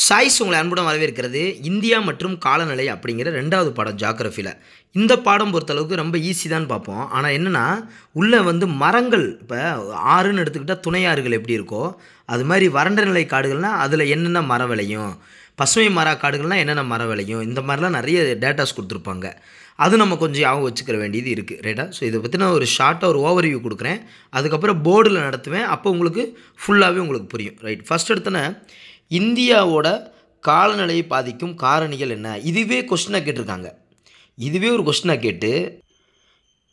Choice உங்களை அன்புடன் வரவேற்கிறது. இந்தியா மற்றும் காலநிலை அப்படிங்கிற ரெண்டாவது பாடம் ஜாகிரஃபியில் இந்த பாடம் பொறுத்தளவுக்கு ரொம்ப ஈஸி தான் பார்ப்போம். ஆனால் என்னென்னா உள்ளே வந்து மரங்கள் இப்போ ஆறுன்னு எடுத்துக்கிட்டால் துணையாறுகள் எப்படி இருக்கோ அது மாதிரி வறண்ட நிலை காடுகள்னால் அதில் என்னென்ன மரம் விளையும்? பசுமை மர காடுகள்னால் என்னென்ன மரம் விளையும்? இந்த மாதிரிலாம் நிறைய டேட்டாஸ் கொடுத்துருப்பாங்க. அது நம்ம கொஞ்சம் ஞாபகம் வச்சுக்கிற வேண்டியது இருக்குது ரைட்டா ஸோ இதை பற்றி நான் ஒரு ஷார்ட்டாக ஒரு ஓவர்வியூ கொடுக்குறேன். அதுக்கப்புறம் போர்டில் நடத்துவேன். அப்போ உங்களுக்கு ஃபுல்லாகவே உங்களுக்கு புரியும் ரைட் ஃபஸ்ட் எடுத்தோன்னே இந்தியாவோட காலநிலையை பாதிக்கும் காரணிகள் என்ன? இதுவே கொஸ்டினாக கேட்டிருக்காங்க. இதுவே ஒரு கொஸ்டினாக கேட்டு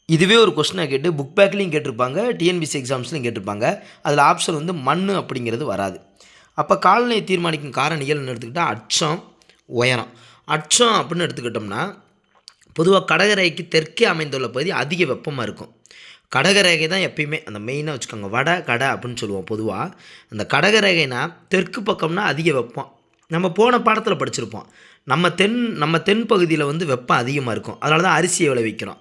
இதுவே ஒரு கொஸ்டினாக கேட்டு புக் பேக்லேயும் கேட்டிருப்பாங்க டிஎன்பிசி எக்ஸாம்ஸ்லையும் கேட்டிருப்பாங்க. அதில் ஆப்ஷன் வந்து மண் அப்படிங்கிறது வராது. அப்போ காலநிலையை தீர்மானிக்கும் காரணிகள்னு எடுத்துக்கிட்டால் அச்சம் உயரம். அச்சம் அப்படின்னு எடுத்துக்கிட்டோம்னா பொதுவாக கடகரேகைக்கு தெற்கே அமைந்துள்ள பகுதி அதிக வெப்பமாக இருக்கும். கடகரேகை தான் எப்பயுமே அந்த மெயினாக வச்சுக்கோங்க. வட கடை அப்படின்னு சொல்லுவோம் பொதுவாக அந்த கடகரேகைனா தெற்கு பக்கம்னா அதிக வெப்பம். நம்ம போன பாடத்தில் படிச்சிருப்போம். நம்ம தென் நம்ம தென் பகுதியில் வந்து வெப்பம் அதிகமாக இருக்கும். அதனால தான் அரிசியை விளைவிக்கிறோம்.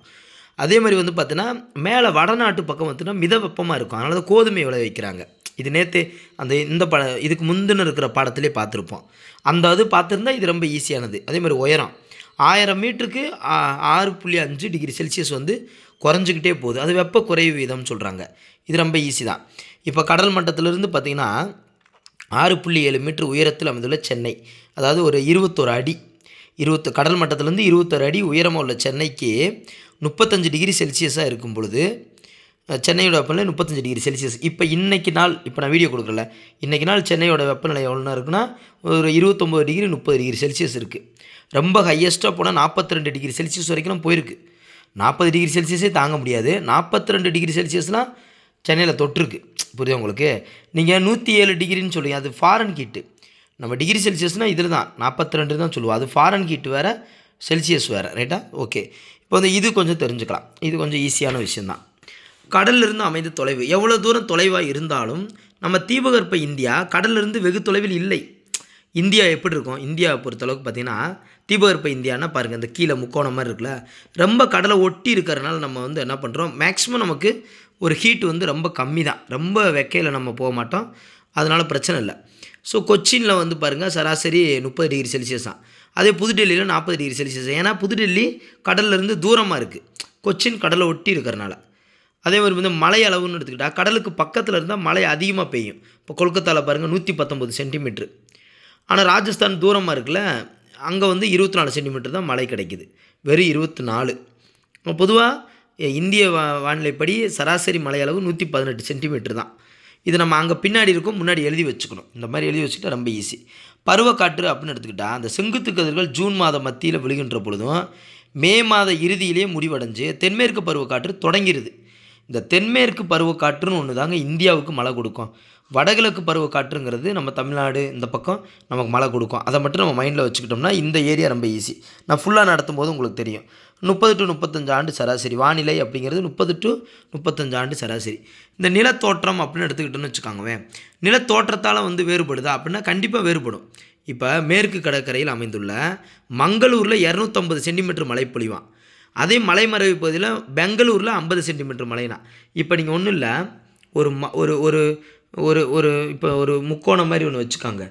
அதே மாதிரி வந்து பார்த்தீங்கன்னா மேலே வடநாட்டு பக்கம் பார்த்தீங்கன்னா மித வெப்பமாக இருக்கும். அதனால தான் கோதுமை விளைவிக்கிறாங்க. இது நேற்று அந்த இந்த பட இதுக்கு முந்தின இருக்கிற பாடத்திலே பார்த்துருப்போம். அந்த இது பார்த்துருந்தா இது ரொம்ப ஈஸியானது அதே மாதிரி உயரம். ஆயிரம் மீட்டருக்கு ஆ- ஆறு புள்ளி அஞ்சு டிகிரி செல்சியஸ் வந்து குறைஞ்சிக்கிட்டே போகுது. அது வெப்ப குறைவு வீதம்னு சொல்கிறாங்க இது ரொம்ப ஈஸி தான். இப்போ கடல் மட்டத்திலிருந்து பார்த்திங்கன்னா ஆறு புள்ளி ஏழு மீட்டர் உயரத்தில் அமைந்துள்ள சென்னை. அதாவது ஒரு இருபத்தோரு அடி. இருபத்து கடல் மட்டத்திலேருந்து இருபத்தொரு அடி உயரமாக உள்ள சென்னைக்கு முப்பத்தஞ்சு டிகிரி செல்சியஸாக இருக்கும் பொழுது சென்னையோட வெப்பநிலை முப்பத்தஞ்சு டிகிரி செல்சியஸ். இப்போ இன்றைக்கி நாள் இப்போ நான் வீடியோ கொடுக்குறல இன்றைக்கி நாள் சென்னையோட வெப்பநிலை எவ்வளோ இருக்குன்னா ஒரு இருபத்தொம்போது டிகிரி முப்பது டிகிரி செல்சியஸ் இருக்குது ரொம்ப ஹையஸ்ட்டாக போனால் நாற்பத்தி ரெண்டு டிகிரி செல்சியஸ் வரைக்கும் போயிருக்கு. நாற்பது டிகிரி செல்சியஸே தாங்க முடியாது. நாற்பத்தி ரெண்டு டிகிரி செல்சியஸ்லாம் சென்னையில் தொற்றுருக்கு. புரியுது உங்களுக்கு? நீங்கள் நூற்றி ஏழு டிகிரின்னு சொல்லுவீங்க அது ஃபாரன் ஹீட்டு நம்ம டிகிரி செல்சியஸ்னால் இதில் தான் நாற்பத்தி ரெண்டு தான் சொல்லுவோம். அது ஃபாரன் ஹீட் வேறு செல்சியஸ் வேறு. ரைட்டா ஓகே இப்போ வந்து இது கொஞ்சம் தெரிஞ்சுக்கலாம். இது கொஞ்சம் ஈஸியான விஷயந்தான் கடல்லிருந்து அமைந்த தொலைவு. எவ்வளோ தூரம் தொலைவாக இருந்தாலும் நம்ம தீபகற்ப இந்தியா கடல்லிருந்து வெகு தொலைவில் இல்லை. இந்தியா எப்படி இருக்கும்? இந்தியாவை பொறுத்தளவுக்கு பார்த்தீங்கன்னா தீபகற்ப இந்தியானா பாருங்கள் இந்த கீழே முக்கோணம் மாதிரி இருக்குல்ல. ரொம்ப கடலை ஒட்டி இருக்கிறனால நம்ம வந்து என்ன பண்ணுறோம் மேக்ஸிமம் நமக்கு ஒரு ஹீட் வந்து ரொம்ப கம்மி தான் ரொம்ப வெக்கையில் நம்ம போக மாட்டோம். அதனால் பிரச்சனை இல்லை. ஸோ கொச்சினில் வந்து பாருங்கள் சராசரி முப்பது டிகிரி செல்சியஸ் தான். அதே புதுடெல்லியில் நாற்பது டிகிரி செல்சியஸ் ஏன்னா புதுடெல்லி கடல்லிருந்து தூரமாக இருக்குது கொச்சின் கடலை ஒட்டி இருக்கிறனால. அதே மாதிரி வந்து மழை அளவுன்னு எடுத்துக்கிட்டால் கடலுக்கு பக்கத்தில் இருந்தால் மழை அதிகமாக பெய்யும். இப்போ கொல்கத்தாவில் பாருங்கள் நூற்றி பத்தொம்பது சென்டிமீட்ரு ஆனால் ராஜஸ்தான் தூரமாக இருக்குல்ல அங்கே வந்து இருபத்தி நாலு சென்டிமீட்டர் தான் மழை கிடைக்குது. வெறும் இருபத்தி நாலு பொதுவாக இந்திய வா வானிலைப்படி சராசரி மழை அளவு நூற்றி பதினெட்டு சென்டிமீட்டர் தான். இது நம்ம அங்கே பின்னாடி இருக்கும் முன்னாடி எழுதி வச்சுக்கணும். இந்த மாதிரி எழுதி வச்சுக்கிட்டா ரொம்ப ஈஸி பருவக்காற்று அப்படின்னு எடுத்துக்கிட்டால் அந்த செங்குத்து கதிர்கள் ஜூன் மாத மத்தியில் விழுகின்ற பொழுதும் மே மாத இறுதியிலேயே முடிவடைஞ்சு தென்மேற்கு பருவக்காற்று தொடங்கிடுது இந்த தென்மேற்கு பருவக்காற்றுன்னு ஒன்று தாங்க இந்தியாவுக்கு மழை கொடுக்கும். வடகிழக்கு பருவக்காற்றுங்கிறது நம்ம தமிழ்நாடு இந்த பக்கம் நமக்கு மழை கொடுக்கும். அதை மட்டும் நம்ம மைண்டில் வச்சுக்கிட்டோம்னா இந்த ஏரியா ரொம்ப ஈஸி நான் ஃபுல்லாக நடத்தும் போது உங்களுக்கு தெரியும். முப்பது டு முப்பத்தஞ்சு ஆண்டு சராசரி. வானிலை அப்படிங்கிறது முப்பது டு முப்பத்தஞ்சு ஆண்டு சராசரி. இந்த நிலத்தோற்றம் அப்படின்னு எடுத்துக்கிட்டோன்னு வச்சுக்கோங்களேன். நிலத்தோற்றத்தால் வந்து வேறுபடுதா அப்படின்னா கண்டிப்பாக வேறுபடும். இப்போ மேற்கு கடற்கரையில் அமைந்துள்ள மங்களூரில் இரநூத்தம்பது சென்டிமீட்டர் மழை பொழிவான் அதே மலைமறைவு பகுதியில் பெங்களூரில் ஐம்பது சென்டிமீட்டர் மழைனா இப்போ நீங்கள் ஒன்றும் இல்லை ஒரு ம ஒரு ஒரு ஒரு ஒரு இப்போ ஒரு முக்கோணம் மாதிரி ஒன்று வச்சுக்காங்க.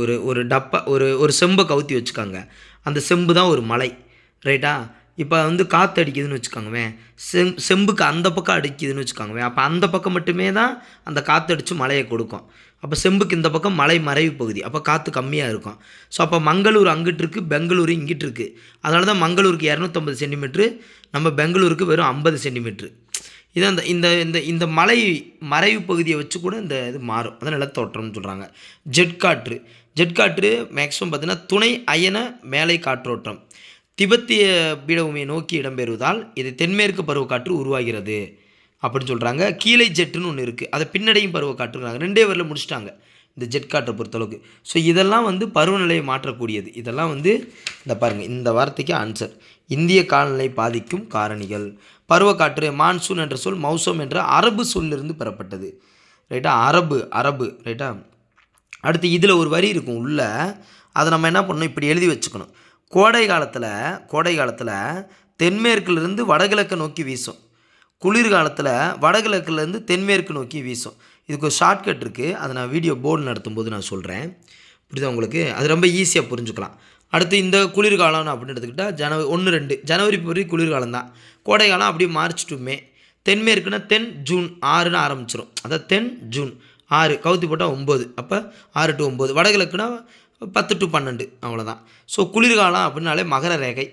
ஒரு ஒரு டப்பா ஒரு ஒரு செம்பை கவுத்தி வச்சுக்காங்க. அந்த செம்பு தான் ஒரு மலை ரைட்டா இப்போ வந்து காற்று அடிக்குதுன்னு வச்சுக்கோங்கவேன் செம் செம்புக்கு அந்த பக்கம் அடிக்குதுன்னு வச்சுக்கோங்கவேன் அப்போ அந்த பக்கம் மட்டுமே தான் அந்த காற்று அடித்து மழையை கொடுக்கும். அப்போ செம்புக்கு இந்த பக்கம் மலை மறைவு பகுதி. அப்போ காற்று கம்மியாக இருக்கும். ஸோ அப்போ மங்களூர் அங்கிட்டு இருக்குது பெங்களூரு இங்கிட்டு இருக்குது அதனால தான் மங்களூருக்கு இரநூத்தம்பது சென்டிமீட்ரு நம்ம பெங்களூருக்கு வெறும் ஐம்பது சென்டிமீட்ரு இதான் அந்த இந்த இந்த இந்த மலை மறைவு பகுதியை வச்சு கூட இந்த இது மாறும். அதான் நிலத்தோற்றம்னு சொல்கிறாங்க ஜெட் காற்று ஜெட் காற்று மேக்ஸிமம் பார்த்தீங்கன்னா துணை அயன மேலை காற்றோட்டம். திபெத்திய பீடபூமியை நோக்கி இடம்பெறுவதால் இது தென்மேற்கு பருவக்காற்று உருவாகிறது. அப்படின்னு சொல்கிறாங்க கீழே ஜெட்டுன்னு ஒன்று இருக்குது அதை பின்னடையும் பருவக்காற்றுங்கிறாங்க ரெண்டே வரில் முடிச்சிட்டாங்க இந்த ஜெட் காற்றை பொறுத்தளவுக்கு. ஸோ இதெல்லாம் வந்து பருவநிலையை மாற்றக்கூடியது. இதெல்லாம் வந்து இந்த பாருங்கள் இந்த வார்த்தைக்கு ஆன்சர் இந்திய காலநிலை பாதிக்கும் காரணிகள். பருவக்காற்று மான்சூன் என்ற சொல் மௌசம் என்ற அரபு சொல்லிருந்து பெறப்பட்டது. ரைட்டா அரபு அரபு. ரைட்டா அடுத்து இதில் ஒரு வரி இருக்கும் உள்ள. அதை நம்ம என்ன பண்ணணும்? இப்படி எழுதி வச்சுக்கணும். கோடை காலத்தில் கோடை காலத்தில் தென்மேற்கிலிருந்து வடகிழக்கை நோக்கி வீசும். குளிர்காலத்தில் வடகிழக்குலேருந்து தென்மேற்கு நோக்கி வீசும். இதுக்கு ஒரு ஷார்ட்கட் இருக்குது அதை நான் வீடியோ போர்டு நடத்தும்போது நான் சொல்கிறேன் புரியுதா உங்களுக்கு? அது ரொம்ப ஈஸியாக புரிஞ்சுக்கலாம். அடுத்து இந்த குளிர்காலம் அப்படின்னு எடுத்துக்கிட்டால் ஜனவரி ஒன்று ரெண்டு ஜனவரி பிப்ரவரி குளிர்காலம் தான். கோடைக்காலம் அப்படியே மார்ச் டு மே. தென்மேற்குனா தென் ஜூன் ஆறுன்னு ஆரம்பிச்சிடும் அதான் தென் ஜூன் ஆறு. கவுத்தி போட்டால் ஒம்பது அப்போ ஆறு டு ஒம்பது வடகிழக்குனா பத்து டு பன்னெண்டு. அவ்வளோதான் ஸோ குளிர்காலம் அப்படின்னாலே மகர ரேகை.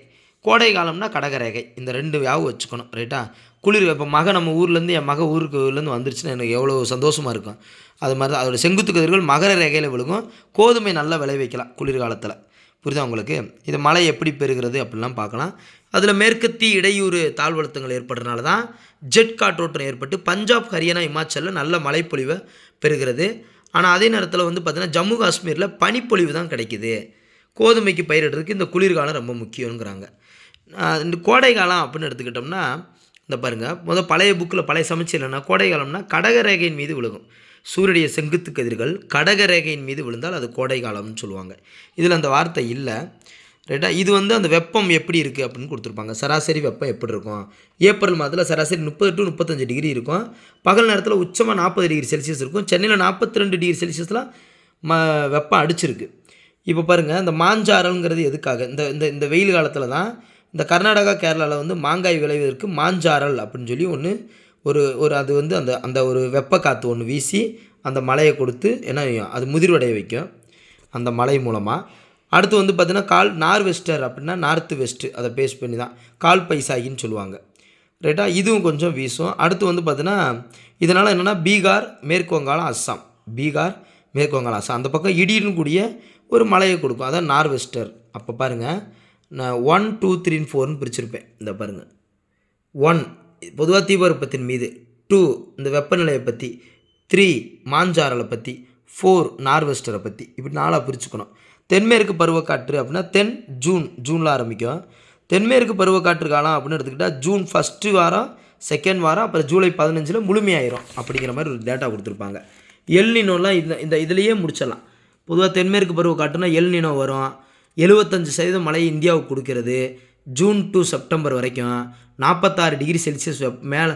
கோடை காலம்னா கடகரேகை. இந்த ரெண்டு வியாவும் வச்சுக்கணும் ரைட்டா? குளிர் இப்போ மக நம்ம ஊர்லேருந்து என் மக ஊருக்கு ஊர்லேருந்து வந்துருச்சுன்னா எனக்கு எவ்வளோ சந்தோஷமாக இருக்கும். அது மாதிரி தான் அதோட செங்குத்து கதிர்கள் மகர ரேகையில் விழுகும். கோதுமை நல்லா விளைவிக்கலாம் குளிர்காலத்தில் புரியுதா உங்களுக்கு? இது மழை எப்படி பெறுகிறது அப்படிலாம் பார்க்கலாம். அதில் மேற்கத்தி இடையூறு தாழ்வழுத்தங்கள் ஏற்படுறதுனால தான் ஜெட் காற்றோட்டம் ஏற்பட்டு பஞ்சாப் ஹரியானா இமாச்சலில் நல்ல மழைப்பொழிவை பெறுகிறது. ஆனால் அதே நேரத்தில் வந்து பார்த்திங்கன்னா ஜம்மு காஷ்மீரில் பனிப்பொழிவு தான் கிடைக்குது. கோதுமைக்கு பயிரிடுறதுக்கு இந்த குளிர்காலம் ரொம்ப முக்கியங்கிறாங்க இந்த கோடை காலம் அப்படின்னு எடுத்துக்கிட்டோம்னா இந்த பாருங்கள் முதல் பழைய புக்கில் பழைய சமைச்சர்லன்னா கோடை காலம்னா கடகரேகையின் மீது விழுகும். சூரியனுடைய செங்குத்து கதிர்கள் கடகரேகையின் மீது விழுந்தால் அது கோடை காலம்னு சொல்லுவாங்க. இதில் அந்த வார்த்தை இல்லை. ரைட்டா இது வந்து அந்த வெப்பம் எப்படி இருக்குது அப்படின்னு கொடுத்துருப்பாங்க. சராசரி வெப்பம் எப்படி இருக்கும்? ஏப்ரல் மாதத்தில் சராசரி முப்பது டு முப்பத்தஞ்சு டிகிரி இருக்கும். பகல் நேரத்தில் உச்சமாக நாற்பது டிகிரி செல்சியஸ் இருக்கும். சென்னையில் நாற்பத்தி ரெண்டு டிகிரி செல்சியஸ்லாம் ம வெப்பம் அடிச்சிருக்கு. இப்போ பாருங்கள் இந்த மாஞ்சாரல்ங்கிறது எதுக்காக? இந்த இந்த இந்த வெயில் காலத்தில் தான் இந்த கர்நாடகா கேரளாவில் வந்து மாங்காய் விளைவதற்கு மாஞ்சாரல் அப்படின்னு சொல்லி ஒன்று ஒரு ஒரு அது வந்து அந்த அந்த ஒரு வெப்ப காற்று ஒன்று வீசி அந்த மலையை கொடுத்து என்ன அது முதிர்வடைய வைக்கும் அந்த மலை மூலமாக அடுத்து வந்து பார்த்தீங்கன்னா கால் நார் வெஸ்டர் அப்படின்னா நார்த்து வெஸ்ட்டு அதை பேஸ் பண்ணி தான். கால் பைசாகின்னு சொல்லுவாங்க. ரைட்டா இதுவும் கொஞ்சம் வீசும். அடுத்து வந்து பார்த்தீங்கன்னா இதனால் என்னென்னா பீகார் மேற்கு வங்காளம் அஸ்ஸாம். பீகார் மேற்கு வங்காளம் அஸ்ஸாம். அந்த பக்கம் இடின்னு கூடிய ஒரு மலையை கொடுக்கும். அதான் நார்வெஸ்டர். அப்போ பாருங்கள் நான் ஒன் டூ த்ரீன்னு ஃபோர்னு பிரிச்சிருப்பேன். இந்த பாருங்கள் ஒன் பொதுவாக தீபருப்பத்தின் மீது. டூ இந்த வெப்பநிலையை பற்றி த்ரீ மாஞ்சாரலை பற்றி ஃபோர் நார்வெஸ்டரை பற்றி இப்படி நாளாக பிரிச்சுக்கணும். தென்மேற்கு பருவக்காற்று அப்படின்னா தென் ஜூன் ஜூனில் ஆரம்பிக்கும். தென்மேற்கு பருவக்காற்று காலம் அப்படின்னு எடுத்துக்கிட்டால் ஜூன் ஃபஸ்ட்டு வாரம் செகண்ட் வாரம் அப்புறம் ஜூலை பதினஞ்சில் முழுமையாயிரும் அப்படிங்கிற மாதிரி ஒரு டேட்டா கொடுத்துருப்பாங்க. எல்னினோலாம் இந்த இந்த இதுலேயே முடிச்சிடலாம். பொதுவாக தென்மேற்கு பருவக்காற்றுனா எல்னினோ வரும். எழுபத்தஞ்சு சதவீதம் மழையை இந்தியாவுக்கு கொடுக்கிறது. ஜூன் டு செப்டம்பர் வரைக்கும் நாற்பத்தாறு டிகிரி செல்சியஸ் மேலே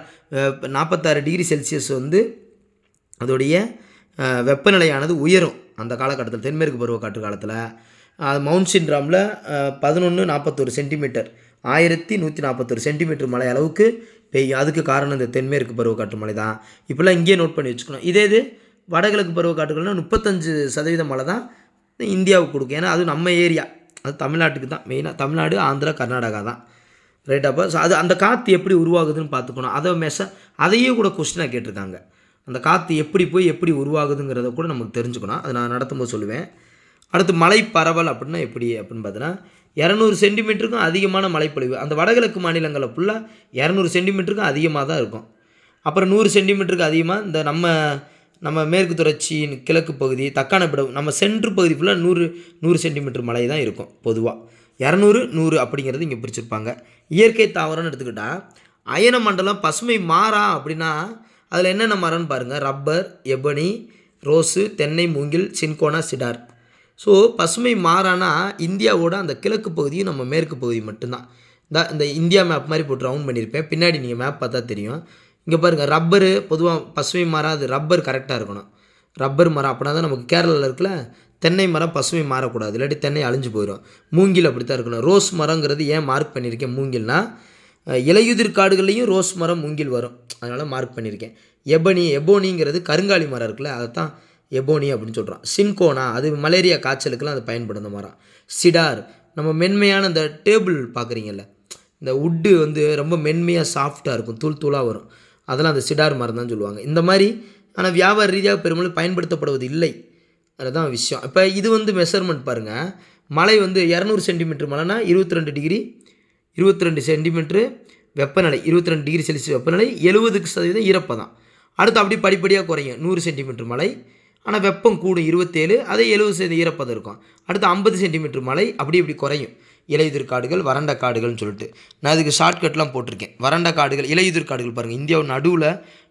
நாற்பத்தாறு டிகிரி செல்சியஸ் வந்து அதோடைய வெப்பநிலையானது உயரும் அந்த காலகட்டத்தில் தென்மேற்கு பருவக்காற்று காலத்தில். அது மவுண்ட் சின்ட்ராமில் பதினொன்று நாற்பத்தொரு சென்டிமீட்டர். ஆயிரத்தி நூற்றி நாற்பத்தொரு சென்டிமீட்டர் மழை அளவுக்கு பெய்யும். அதுக்கு காரணம் இந்த தென்மேற்கு பருவக்காற்று மழை தான். இப்போல்லாம் இங்கேயே நோட் பண்ணி வச்சுக்கணும். இதே இது வடகிழக்கு பருவக்காற்றுகள்னால் முப்பத்தஞ்சு சதவீத மழை தான். இந்தியாவுக்கு கொடுக்கும். ஏன்னா அது நம்ம ஏரியா. அது தமிழ்நாட்டுக்கு தான். மெயினாக தமிழ்நாடு ஆந்திரா கர்நாடகா தான். ரைட் அப்போ ஸோ அது அந்த காற்று எப்படி உருவாகுதுன்னு பார்த்துக்கணும். அதை மெச அதையே கூட கொஸ்டினாக கேட்டிருக்காங்க. அந்த காற்று எப்படி போய் எப்படி உருவாகுதுங்கிறத கூட நமக்கு தெரிஞ்சுக்கணும். அதை நான் நடத்தும்போது சொல்லுவேன். அடுத்து மலை பரவல் அப்படின்னா எப்படி அப்படின்னு பார்த்தீங்கன்னா இரநூறு சென்டிமீட்டருக்கும் அதிகமான மழைப்பொழிவு. அந்த வடகிழக்கு மாநிலங்களில் ஃபுல்லாக இரநூறு சென்டிமீட்டருக்கும் அதிகமாக தான் இருக்கும். அப்புறம் நூறு சென்டிமீட்டருக்கு அதிகமாக இந்த நம்ம நம்ம மேற்கு தொடர்ச்சியின் கிழக்கு பகுதி தக்காணப்பிடம் நம்ம சென்று பகுதி ஃபுல்லாக நூறு நூறு சென்டிமீட்டர் மழை தான் இருக்கும் பொதுவாக இரநூறு நூறு அப்படிங்கிறது இங்கே பிரிச்சிருப்பாங்க. இயற்கை தாவரம்னு எடுத்துக்கிட்டால் அயன மண்டலம் பசுமை மாறா அப்படின்னா அதில் என்னென்ன மரம்னு பாருங்கள் ரப்பர் எபனி ரோஸு தென்னை மூங்கில் சின்கோனா சிடார். ஸோ பசுமை மாறானா இந்தியாவோட அந்த கிழக்கு பகுதியும் நம்ம மேற்கு பகுதி மட்டும்தான். இந்த இந்த இந்தியா மேப் மாதிரி போட்டு ரவுண்ட் பண்ணியிருப்பேன். பின்னாடி நீங்கள் மேப் பார்த்தா தெரியும். இங்கே பாருங்கள் ரப்பரு பொதுவாக பசுமை மரம் அது ரப்பர் கரெக்டாக இருக்கணும். ரப்பர் மரம் அப்படின்னா தான் நமக்கு கேரளாவில் இருக்குல்ல தென்னை மரம் பசுமை மாறக்கூடாது. இல்லாட்டி தென்னை அழிஞ்சு போயிடும் மூங்கில் அப்படி தான் இருக்கணும். ரோஸ் மரங்கிறது ஏன் மார்க் பண்ணியிருக்கேன் மூங்கில்னா இலையுதிர் காடுகள்லேயும் ரோஸ் மரம் மூங்கில் வரும். அதனால் மார்க் பண்ணியிருக்கேன். எபனி எபோனிங்கிறது கருங்காலி மரம் இருக்குல்ல அதை தான் எபோனி அப்படின்னு சொல்கிறோம் சின்கோனா அது மலேரியா காய்ச்சலுக்கெல்லாம் அது பயன்படும் மரம். சிடார் நம்ம மென்மையான இந்த டேபிள் பார்க்குறீங்கல்ல இந்த உட்டு வந்து ரொம்ப மென்மையாக சாஃப்டாக இருக்கும் தூள் தூளாக வரும். அதெல்லாம் அந்த சிடார் மரம் தான் சொல்லுவாங்க. இந்த மாதிரி ஆனால் வியாபார ரீதியாக பெரும்பாலும் பயன்படுத்தப்படுவது இல்லை. அதுதான் விஷயம். இப்போ இது வந்து மெஷர்மெண்ட் பாருங்கள் மழை வந்து இரநூறு சென்டிமீட்டர் மழைனா இருபத்தி ரெண்டு டிகிரி இருபத்தி ரெண்டு சென்டிமீட்ரு வெப்பநிலை இருபத்தி ரெண்டு டிகிரி செல்சியஸ் வெப்பநிலை எழுபதுக்கு சதவீதம் ஈரப்பதம் அடுத்து அப்படி படிப்படியாக குறையும். நூறு சென்டிமீட்டர் மழை ஆனால் வெப்பம் கூடும் இருபத்தேழு அதே எழுபது சதவீதம் ஈரப்பதம் இருக்கும். அடுத்து ஐம்பது சென்டிமீட்டர் மழை அப்படி இப்படி குறையும். இலையுதிர் காடுகள் வறண்ட காடுகள்னு சொல்லிட்டு. நான் இதுக்கு ஷார்ட்கட்லாம் போட்டிருக்கேன். வறண்ட காடுகள் இலையுதிர் காடுகள் பாருங்கள் இந்தியாவின் நடுவில்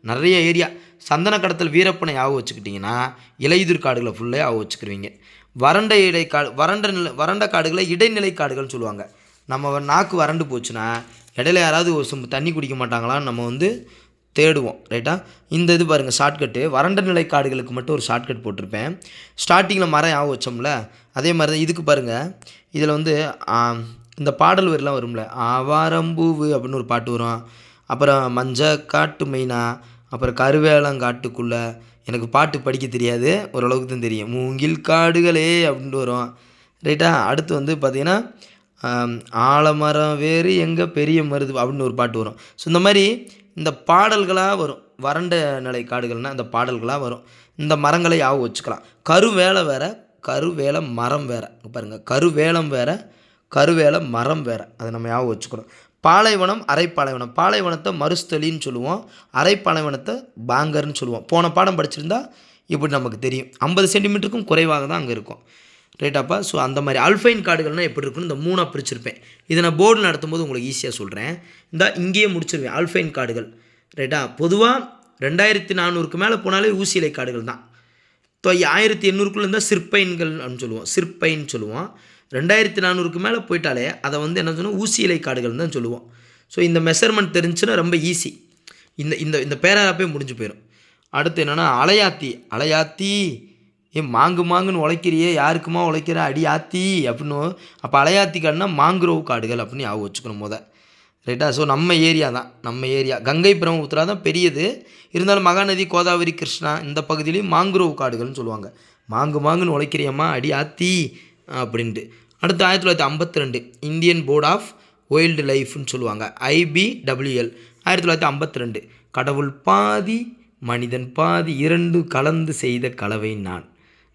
நிறைய ஏரியா சந்தன கடத்தல் வீரப்பனை ஆக வச்சுக்கிட்டிங்கன்னா இலையுதிர் காடுகளை ஃபுல்லாக ஆக வச்சுக்கிருவீங்க. வறண்ட இடை காடு வறண்ட நில வறண்ட காடுகளை இடைநிலை காடுகள்னு சொல்லுவாங்க. நம்ம நாக்கு வறண்டு போச்சுன்னா இடையில யாராவது ஒரு சும் தண்ணி குடிக்க மாட்டாங்களான்னு நம்ம வந்து தேடுவோம். ரைட்டா இந்த இது பாருங்கள் ஷார்ட்கட்டு வறண்ட நிலை காடுகளுக்கு மட்டும் ஒரு ஷார்ட்கட் போட்டிருப்பேன். ஸ்டார்டிங்கில் மரம் ஞாபகம் வச்சோம்ல அதே மாதிரி தான் இதுக்கு பாருங்கள் இதில் வந்து இந்த பாடல் வரிலாம் வரும்ல. ஆவாரம்பூவு அப்படின்னு ஒரு பாட்டு வரும். அப்புறம் மஞ்ச காட்டு மைனா அப்புறம் கருவேலங்காட்டுக்குள்ளே. எனக்கு பாட்டு படிக்க தெரியாது. ஓரளவுக்கு தான் தெரியும். மூங்கில் காடுகளே அப்படின்ட்டு வரும். ரைட்டா? அடுத்து வந்து பார்த்திங்கன்னா ஆலமரம் வேறு எங்கே பெரிய மருது அப்படின்னு ஒரு பாட்டு வரும். ஸோ இந்த மாதிரி இந்த பாடல்களாக வரும். வறண்ட நிலை காடுகள்னால் இந்த பாடல்களாக வரும். இந்த மரங்களை யாவும் வச்சுக்கலாம். கருவேலை வேறு கருவேல மரம் வேறு. பாருங்கள் கருவேலம் வேறு கருவேல மரம் வேறு. அதை நம்ம யாவும் வச்சுக்கணும். பாலைவனம் அரைப்பாலைவனம். பாலைவனத்தை மருஸ்தலின்னு சொல்லுவோம். அரைப்பாலைவனத்தை பாங்கர்னு சொல்லுவோம். போன பாடம் படிச்சிருந்தா இப்படி நமக்கு தெரியும். ஐம்பது சென்டிமீட்டருக்கும் குறைவாக தான் அங்கே இருக்கும். ரைட்டாப்பா ஸோ அந்த மாதிரி அல்ஃபைன் காடுகள்னால் எப்படி இருக்குன்னு இந்த மூணாக பிரிச்சிருப்பேன். இதை நான் போர்டு நடத்தும்போது உங்களுக்கு ஈஸியாக சொல்கிறேன் இந்த இங்கேயே முடிச்சிருவேன். அல்ஃபைன் காடுகள். ரைட்டா பொதுவாக ரெண்டாயிரத்தி நானூறுக்கு மேலே போனாலே ஊசிலை காடுகள் தான். தொ ஆயிரத்தி எண்ணூறுக்குள்ளே இருந்தால் சிற்பைன்கள் அப்படின்னு சொல்லுவோம். சிற்பைன்னு சொல்லுவோம் ரெண்டாயிரத்தி நானூறுக்கு மேலே போயிட்டாலே அதை வந்து என்ன சொன்னால் ஊசி இலை காடுகள் தான் சொல்லுவோம். ஸோ இந்த மெஷர்மெண்ட் தெரிஞ்சுன்னா ரொம்ப ஈஸி இந்த இந்த இந்த பேராப்பே முடிஞ்சு போயிடும் அடுத்து என்னென்னா அலையாத்தி. அலையாத்தி ஏ மாங்கு மாங்குன்னு உழைக்கிறியே யாருக்குமா உழைக்கிற? அடி ஆத்தி அப்படின்னு. அப்போ அலையாத்தி காடுனா மாங்குரோவ் காடுகள் அப்படின்னு ஞாபகம் வச்சுக்கணும் முதல் ரைட்டா ஸோ நம்ம ஏரியா தான். நம்ம ஏரியா கங்கை பிரம்மபுத்திரா தான் பெரியது. இருந்தாலும் மகாநதி கோதாவரி கிருஷ்ணா இந்த பகுதியிலையும் மாங்குரோவ் காடுகள்னு சொல்லுவாங்க. மாங்கு மாங்குன்னு உழைக்கிறியம்மா அடி ஆத்தி அப்படின்ட்டு. அடுத்து ஆயிரத்தி தொள்ளாயிரத்தி ஐம்பத்தி ரெண்டு இந்தியன் போர்ட் ஆஃப் வைல்டு லைஃப்னு சொல்லுவாங்க. ஐபிடபிள்யூஎல் ஆயிரத்தி தொள்ளாயிரத்தி ஐம்பத்தி ரெண்டு. கடவுள் பாதி மனிதன் பாதி இரண்டு கலந்து செய்த கலவை நான்.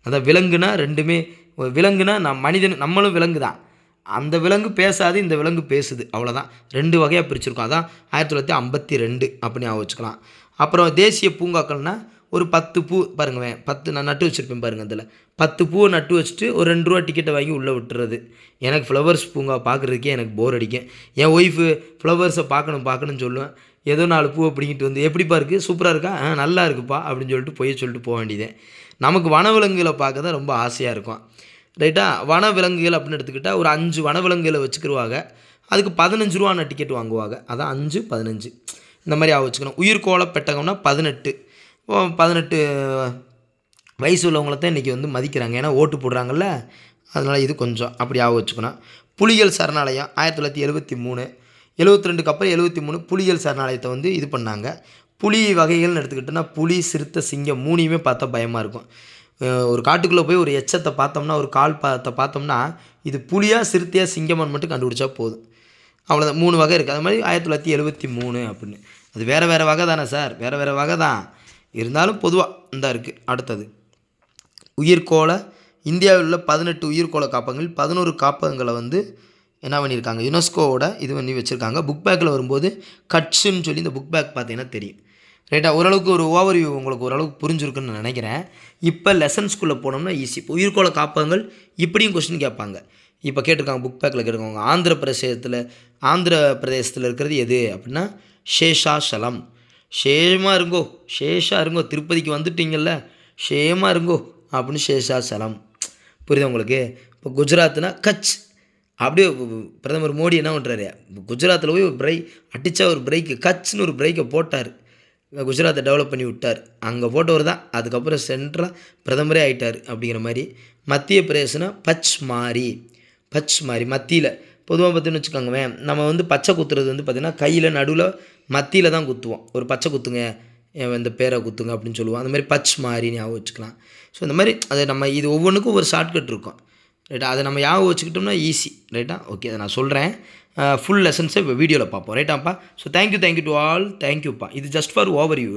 அதான் விலங்குனா ரெண்டுமே விலங்குனா நான் மனிதன் நம்மளும் விலங்கு தான் அந்த விலங்கு பேசாது இந்த விலங்கு பேசுது. அவ்வளோதான் ரெண்டு வகையாக பிரிச்சிருக்கோம். அதான் ஆயிரத்தி தொள்ளாயிரத்தி ஐம்பத்தி ரெண்டு அப்படி ஞாபகம் வச்சுக்கலாம். அப்புறம் தேசிய பூங்காக்கள்னால் ஒரு பத்து பூ பாருங்களேன் பத்து நான் நட்டு வச்சுருப்பேன் பாருங்கள் அதில் பத்து பூவை நட்டு வச்சுட்டு ஒரு ரெண்டு ரூபா டிக்கெட்டை வாங்கி உள்ளே விட்டுறது. எனக்கு ஃப்ளவர்ஸ் பூங்கா பார்க்குறதுக்கே எனக்கு போர் அடிக்கும். என் ஒய்ஃபு ஃப்ளவர்ஸை பார்க்கணும் பார்க்கணும்னு சொல்லுவேன். ஏதோ நாலு பூவை பிடிங்கிட்டு வந்து எப்படிப்பா இருக்குது சூப்பராக இருக்கா? ஆ நல்லா இருக்குப்பா அப்படின்னு சொல்லிட்டு போய் சொல்லிட்டு போக வேண்டியதே. நமக்கு வனவிலங்குகளை பார்க்க தான் ரொம்ப ஆசையாக இருக்கும். ரைட்டா? வனவிலங்குகள் அப்படின்னு எடுத்துக்கிட்டால் ஒரு அஞ்சு வனவிலங்குகளை வச்சுக்கிருவாங்க. அதுக்கு பதினஞ்சு ரூபான டிக்கெட் வாங்குவாங்க. அதான் அஞ்சு பதினஞ்சு. இந்த மாதிரி ஆக வச்சுக்கணும். உயிர்கோள பெட்டகம்னா பதினெட்டு. பதினெட்டு வயசு உள்ளவங்கள தான் இன்றைக்கி வந்து மதிக்கிறாங்க. ஏன்னா ஓட்டு போடுறாங்கல்ல. அதனால் இது கொஞ்சம் அப்படி ஆக வச்சுக்கணும். புலிகள் சரணாலயம் ஆயிரத்தி தொள்ளாயிரத்தி எழுபத்தி மூணு. எழுபத்தி ரெண்டுக்கு அப்புறம் எழுபத்தி மூணு புலிகள் சரணாலயத்தை வந்து இது பண்ணாங்க. புலி வகைகள்னு எடுத்துக்கிட்டோன்னா புலி சிறுத்தை சிங்கம் மூணையுமே பார்த்தா பயமாக இருக்கும். ஒரு காட்டுக்குள்ளே போய் ஒரு எச்சத்தை பார்த்தோம்னா ஒரு கால் பாத்தை பார்த்தோம்னா இது புலியாக சிறுத்தையாக சிங்கமான்னு மட்டும் கண்டுபிடிச்சா போதும். அவ்வளோதான் மூணு வகை இருக்குது அது மாதிரி ஆயிரத்தி தொள்ளாயிரத்தி எழுபத்தி மூணு அப்படின்னு. அது வேறு வேறு வகை தானே சார். வேறு வேறு வகை தான். இருந்தாலும் பொதுவாக இந்த இருக்குது அடுத்தது. உயிர்கோள. இந்தியாவில் உள்ள பதினெட்டு உயிர்கோள காப்பகங்கள் பதினோரு காப்பகங்களை வந்து என்ன பண்ணியிருக்காங்க? யுனெஸ்கோவோட இது பண்ணி வச்சுருக்காங்க. புக் பேக்கில் வரும்போது கட்ஸுன்னு சொல்லி இந்த புக் பேக் பார்த்தீங்கன்னா தெரியும். ரைட்டா ஓரளவுக்கு ஒரு ஓவர்வியூ உங்களுக்கு ஓரளவுக்கு புரிஞ்சிருக்குன்னு நான் நினைக்கிறேன். இப்போ லெசன்ஸ்குள்ளே போனோம்னா ஈஸி இப்போ உயிர்கோள காப்பகங்கள் இப்படியும் கொஸ்டின் கேட்பாங்க. இப்போ கேட்டிருக்காங்க புக் பேக்கில் கேட்டிருக்காங்க ஆந்திர பிரதேசத்தில் ஆந்திர பிரதேசத்தில் இருக்கிறது எது அப்படின்னா சேஷாசலம் ஷேமாக இருங்கோ ஷேஷா இருங்கோ திருப்பதிக்கு வந்துட்டீங்கல்ல ஷேமாக இருங்கோ அப்படின்னு சேஷாசலம் புரியுதா உங்களுக்கு? இப்போ குஜராத்னா கட்ச் அப்படியே பிரதமர் மோடி என்ன பண்ணுறாரு குஜராத்தில் போய் ஒரு பிரை அடித்தா ஒரு பிரேக்கு கட்ச்னு ஒரு பிரேக்கை போட்டார். குஜராத்தை டெவலப் பண்ணி விட்டார். அங்கே போட்டவர் தான். அதுக்கப்புறம் சென்ட்ரலாக பிரதமரே ஆகிட்டார் அப்படிங்கிற மாதிரி மத்திய பிரதேசனா பச் மாறி பச் மாறி மத்தியில். பொதுவாக பார்த்தீங்கன்னு வச்சுக்கோங்களேன் நம்ம வந்து பச்சை குத்துறது வந்து பார்த்திங்கன்னா கையில் நடுவில் மத்தியில் தான் குத்துவோம். ஒரு பச்சை குத்துங்க என் இந்த பேரை குத்துங்க அப்படின்னு சொல்லுவோம். அந்த மாதிரி பச் மாறி ஞாபகம் வச்சுக்கலாம். ஸோ இந்த மாதிரி அதை நம்ம இது ஒவ்வொன்றுக்கும் ஒரு ஷார்ட்கட் இருக்கும். ரைட்டா அதை நம்ம ஞாபகம் வச்சுக்கிட்டோம்னா ஈஸி ரைட்டா ஓகே அதை நான் சொல்கிறேன் ஃபுல் லெசன்ஸை வீடியோவில் பார்ப்போம். ரைட்டாப்பா so thank you thank you to all தேங்க்யூப்பா இது ஜஸ்ட் ஃபார் ஓவர் யூ